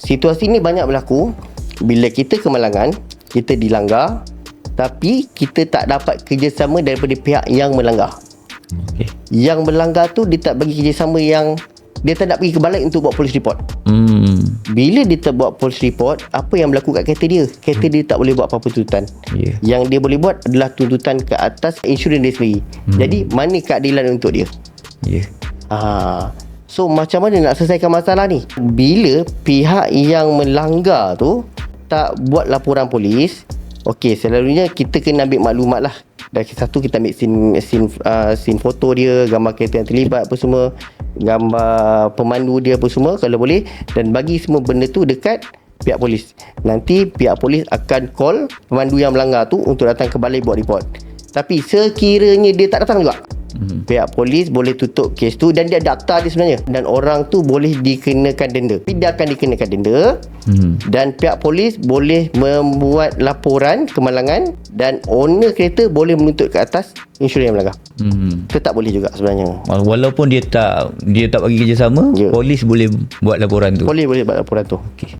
Situasi ni banyak berlaku bila kita kemalangan, kita dilanggar tapi kita tak dapat kerjasama daripada pihak yang melanggar. Okey. Yang melanggar tu dia tak bagi kerjasama yang dia tak nak pergi ke balai untuk buat police report. Hmm. Bila dia tak buat police report, apa yang berlaku kat kereta dia? Kereta dia tak boleh buat apa-apa tuntutan. Ya. Yang dia boleh buat adalah tuntutan ke atas insurans dia sendiri. Hmm. Jadi mana keadilan untuk dia? Ya. Ha. So macam mana nak selesaikan masalah ni? Bila pihak yang melanggar tu tak buat laporan polis, okey selalunya kita kena ambil maklumat lah. Dari satu kita ambil scene, scene, uh, scene foto dia, gambar kereta yang terlibat apa semua, gambar pemandu dia apa semua kalau boleh dan bagi semua benda tu dekat pihak polis. Nanti pihak polis akan call pemandu yang melanggar tu untuk datang ke balai buat report. Tapi sekiranya dia tak datang juga, hmm. pihak polis boleh tutup kes tu dan dia daftar dia sebenarnya dan orang tu boleh dikenakan denda. Dia akan dikenakan denda Hmm. dan pihak polis boleh membuat laporan kemalangan dan owner kereta boleh menuntut ke atas insurans yang melanggar. Hmm. Tetap boleh juga sebenarnya. Walaupun dia tak dia tak bagi kerjasama, Ya. polis boleh buat laporan tu. Boleh boleh buat laporan tu. Okey.